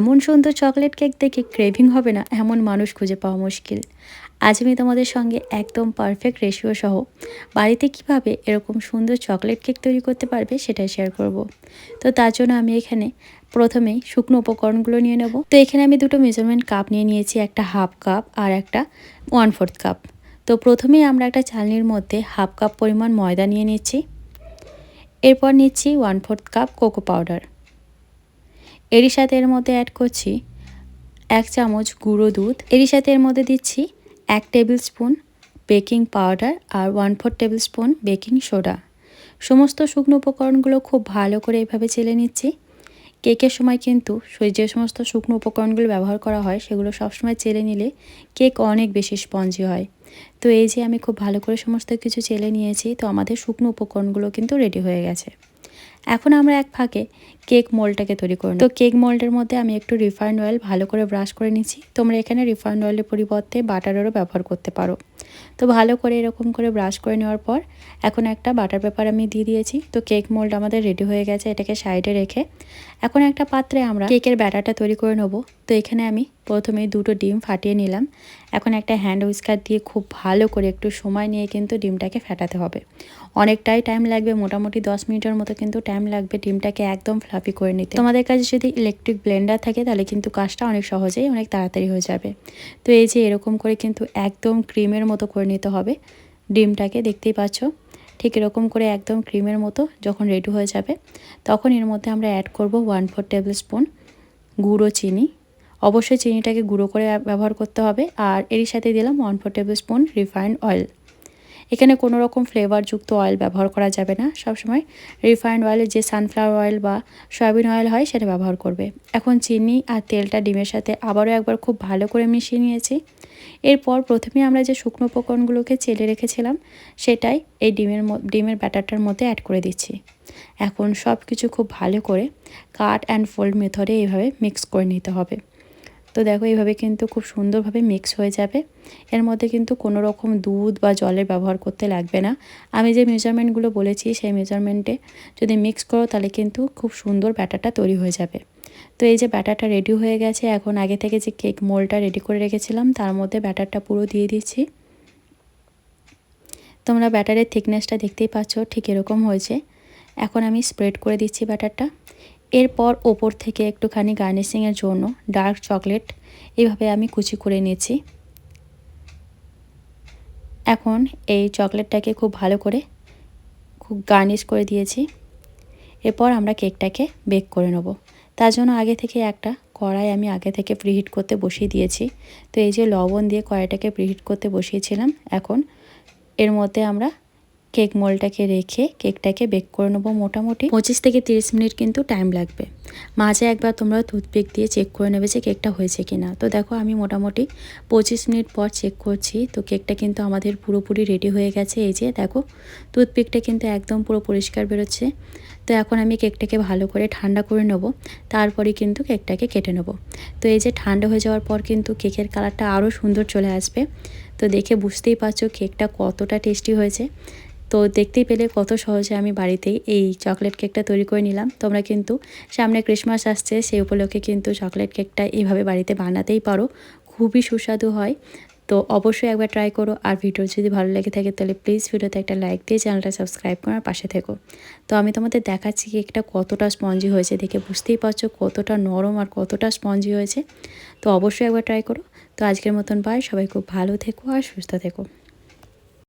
এমন সুন্দর chocolate cake দেখে ক্রেভিং হবে না, এমন মানুষ খুঁজে পাওয়া মুশকিল। আজ আমি তোমাদের সঙ্গে একদম পারফেক্ট রেশিও সহ বাড়িতে কীভাবে এরকম সুন্দর চকলেট কেক তৈরি করতে পারবে সেটাই শেয়ার করব। তো তার জন্য আমি এখানে প্রথমেই শুকনো উপকরণগুলো নিয়ে নেব। তো এখানে আমি দুটো মেজারমেন্ট কাপ নিয়ে নিয়েছি, একটা হাফ কাপ আর একটা ওয়ান ফোর্থ কাপ তো প্রথমেই আমরা একটা চালনির মধ্যে হাফ কাপ পরিমাণ ময়দা নিয়ে নিচ্ছি। এরপর নিচ্ছি one fourth cup cocoa powder এরই সাথে এর মধ্যে অ্যাড করছি এক চামচ গুঁড়ো দুধ। এরই সাথে এর মধ্যে দিচ্ছি এক টেবিল স্পুন বেকিং পাউডার আর one four tablespoon baking soda সমস্ত শুকনো উপকরণগুলো খুব ভালো করে এভাবে চেলে নিচ্ছি। কেকের সময় কিন্তু যে সমস্ত শুকনো উপকরণগুলো ব্যবহার করা হয়, সেগুলো সবসময় চেলে নিলে কেক অনেক বেশি স্পঞ্জি হয়। তো এই যে আমি খুব ভালো করে সমস্ত কিছু চেলে নিয়েছি, তো আমাদের শুকনো উপকরণগুলো কিন্তু রেডি হয়ে গেছে। এখন আমরা এক ফাঁকে কেক মোল্ডটাকে তৈরি করব তো কেক মোল্ডের মধ্যে আমি একটু রিফাইন্ড অয়েল ভালো করে ব্রাশ করে নিচ্ছি তোমরা এখানে রিফাইন্ড অয়েলের পরিবর্তে বাটারেরও ব্যবহার করতে পারো। তো ভালো করে এরকম করে ব্রাশ করে নেওয়ার পর এখন একটা বাটার পেপার আমি দিয়ে দিয়েছি। তো কেক মোল্ড আমাদের রেডি হয়ে গেছে, এটাকে সাইডে রেখে। এখন একটা পাত্রে আমরা কেকের ব্যাটারটা তৈরি করে নেব। তো এখানে আমি প্রথমে দুটো ডিম ফাটিয়ে নিলাম। এখন একটা হ্যান্ড উইস্কার দিয়ে খুব ভালো করে একটু সময় নিয়ে কিন্তু ডিমটাকে ফেটাতে হবে। অনেকটাই টাইম লাগবে, মোটামুটি দশ মিনিটের মতো কিন্তু টাইম লাগবে ডিমটাকে একদম ফ্লাফি করে নিতে। তোমাদের কাছে যদি ইলেকট্রিক ব্লেন্ডার থাকে, তাহলে কিন্তু কাজটা অনেক সহজেই অনেক তাড়াতাড়ি হয়ে যাবে। তো এই যে এরকম করে কিন্তু একদম ক্রিমের মতো করে নিতে হবে। ডিমটাকে দেখতেই পাচ্ছ, ঠিক এরকম করে একদম ক্রিমের মতো যখন রেডি হয়ে যাবে, তখন এর মধ্যে আমরা অ্যাড করব ওয়ান ফোর টেবিল স্পুন গুঁড়ো চিনি। অবশ্যই চিনিটাকে গুঁড়ো করে ব্যবহার করতে হবে। আর এরই সাথে দিলাম one four tablespoon refined oil এখানে কোনো রকম ফ্লেভারযুক্ত অয়েল ব্যবহার করা যাবে না। সবসময় রিফাইন্ড অয়েলের যে সানফ্লাওয়ার অয়েল বা সয়াবিন অয়েল হয়, সেটা ব্যবহার করবে। এখন চিনি আর তেলটা ডিমের সাথে আবারও একবার খুব ভালো করে মিশিয়ে নিয়েছি। এরপর প্রথমে আমরা যে শুকনো উপকরণগুলোকে চেলে রেখেছিলাম, সেটাই এই ডিমের ডিমের ব্যাটারটার মধ্যে অ্যাড করে দিচ্ছি। এখন সব কিছু খুব ভালো করে কাট অ্যান্ড ফোল্ড মেথডে এইভাবে মিক্স করে নিতে হবে। তো দেখো এইভাবে কিন্তু খুব সুন্দরভাবে মিক্স হয়ে যাবে। এর মধ্যে কিন্তু কোনো রকম দুধ বা জলের ব্যবহার করতে লাগবে না। আমি যে মেজারমেন্টগুলো বলেছি, সেই মেজারমেন্টে যদি মিক্স করো, তাহলে কিন্তু খুব সুন্দর ব্যাটারটা তৈরি হয়ে যাবে। তো এই যে ব্যাটারটা রেডি হয়ে গেছে, এখন আগে থেকে যে কেক মোলটা রেডি করে রেখেছিলাম, তার মধ্যে ব্যাটারটা পুরো দিয়ে দিচ্ছি। তোমরা ব্যাটারের থিকনেসটা দেখতেই পাচ্ছ, ঠিক এরকম হয়েছে। এখন আমি স্প্রেড করে দিচ্ছি ব্যাটারটা। এরপর ওপর থেকে একটুখানি গার্নিশিংয়ের জন্য ডার্ক চকলেট এইভাবে আমি কুচি করে নিয়েছি। এখন এই চকলেটটাকে খুব ভালো করে খুব গার্নিশ করে দিয়েছি। এরপর আমরা কেকটাকে বেক করে নেব। তার জন্য আগে থেকে একটা কড়াই আমি আগে থেকে প্রিহিট করতে বসিয়ে দিয়েছি। তো এই যে লবণ দিয়ে কড়াইটাকে প্রিহিট করতে বসিয়েছিলাম, এখন এর মধ্যে আমরা কেক মোলটাকে রেখে কেকটাকে বেক করে নেব মোটামুটি। পঁচিশ থেকে তিরিশ মিনিট কিন্তু টাইম লাগবে। মাঝে একবার তোমরা টুথপিক দিয়ে চেক করে নেবে যে কেকটা হয়েছে কি না তো দেখো আমি মোটামুটি পঁচিশ মিনিট পর চেক করছি। তো কেকটা কিন্তু আমাদের পুরোপুরি রেডি হয়ে গেছে। এই যে দেখো, টুথপিকটা কিন্তু একদম পুরো পরিষ্কার বেরোচ্ছে। তো এখন আমি কেকটাকে ভালো করে ঠান্ডা করে নেব, তারপরে কিন্তু কেকটাকে কেটে নেব। তো এই যে ঠান্ডা হয়ে যাওয়ার পর কিন্তু কেকের কালারটা আরও সুন্দর চলে আসবে। তো দেখে বুঝতেই পারছ কেকটা কতটা টেস্টি হয়েছে। তো দেখতেই পেলে কত সহজে আমি বাড়িতেই এই চকলেট কেকটা তৈরি করে নিলাম। তোমরা কিন্তু সামনে ক্রিসমাস আসছে সেই উপলক্ষে কিন্তু চকলেট কেকটা এইভাবে বাড়িতে বানাতেই পারো। খুবই সুস্বাদু হয়। তো অবশ্যই একবার ট্রাই করো। আর ভিডিও যদি ভালো লেগে থাকে তাহলে প্লিজ ভিডিওতে একটা লাইক দিয়ে চ্যানেলটা সাবস্ক্রাইব করার পাশে থেকো। তো আমি তোমাদের দেখাচ্ছি কেকটা কতটা স্পঞ্জি হয়েছে দেখে বুঝতেই পারছ কতটা নরম আর কতটা স্পঞ্জি হয়েছে। তো অবশ্যই একবার ট্রাই করো। তো আজকের মতন বাই সবাই খুব ভালো থেকো আর সুস্থ থেকো।